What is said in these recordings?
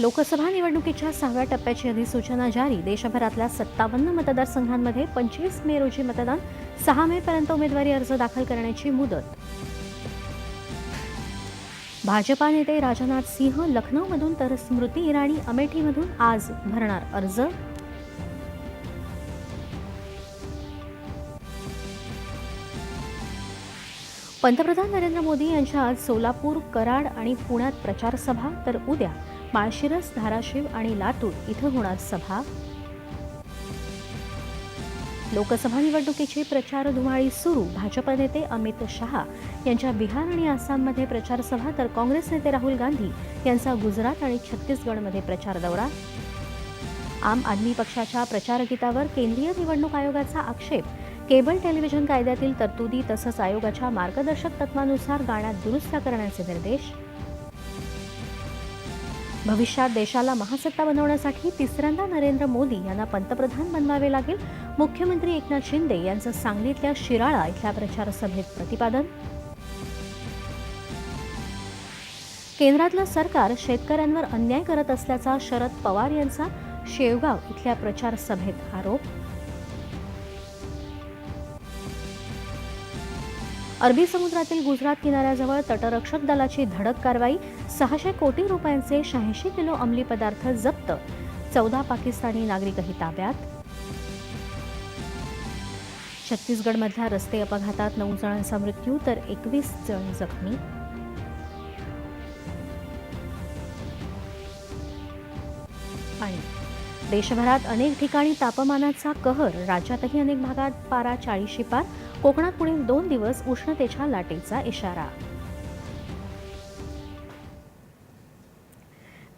लोकसभा निवडणुकीच्या सहाव्या टप्प्याची अधिसूचना जारी. देशभरातल्या सत्तावन्न मतदारसंघांमध्ये पंचवीस मे रोजी मतदान सहा मे पर्यंत उमेदवारी अर्ज दाखल करण्याची मुदत. भाजपा नेते राजनाथ सिंह लखनौमधून तर स्मृती इराणी अमेठीमधून आज भरणार अर्ज. पंतप्रधान नरेंद्र मोदी यांच्या आज सोलापूर कराड आणि पुण्यात प्रचारसभा. तर उद्या माळशिरस धाराशिव आणि लातूर इथं होणार सभा. लोकसभा निवडणुकीची प्रचार धुमाळी सुरू. भाजप नेते अमित शहा यांच्या बिहार आणि आसाममध्ये प्रचार सभा तर काँग्रेस नेते राहुल गांधी यांचा गुजरात आणि छत्तीसगडमध्ये प्रचार दौरा. आम आदमी पक्षाच्या प्रचारगीतावर केंद्रीय निवडणूक आयोगाचा आक्षेप. केबल टेलिव्हिजन कायद्यातील तरतुदी तसंच आयोगाच्या मार्गदर्शक तत्वानुसार गाण्यात दुरुस्त्या करण्याचे निर्देश. भविष्यात देशाला महासत्ता बनवण्यासाठी तिसऱ्यांदा नरेंद्र मोदी यांना पंतप्रधान बनवावे लागेल. मुख्यमंत्री एकनाथ शिंदे यांचं सांगलीतल्या शिराळा इथल्या प्रचारसभेत प्रतिपादन. केंद्रातलं सरकार शेतकऱ्यांवर अन्याय करत असल्याचा शरद पवार यांचा शेवगाव इथल्या प्रचारसभेत आरोप. अरबी समुद्रातील गुजरात किनाऱ्याजवळ तटरक्षक दलाची धडक कारवाई सहाशे कोटी रुपयांचे शहाऐंशी किलो अंमली पदार्थ जप्त. चौदा पाकिस्तानी नागरिकही ताब्यात. छत्तीसगडमधल्या रस्ते अपघातात नऊ जणांचा मृत्यू तर एकवीस जण जखमी. आणि देशभरात अनेक ठिकाणी तापमानाचा कहर. राज्यातही अनेक भागात पारा चाळीशी पार. कोकणात पुढील दोन दिवस उष्णतेच्या लाटेचा इशारा.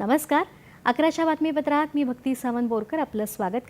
नमस्कार. अकराच्या बातमीपत्रात मी भक्ती सावंत बोरकर. आपलं स्वागत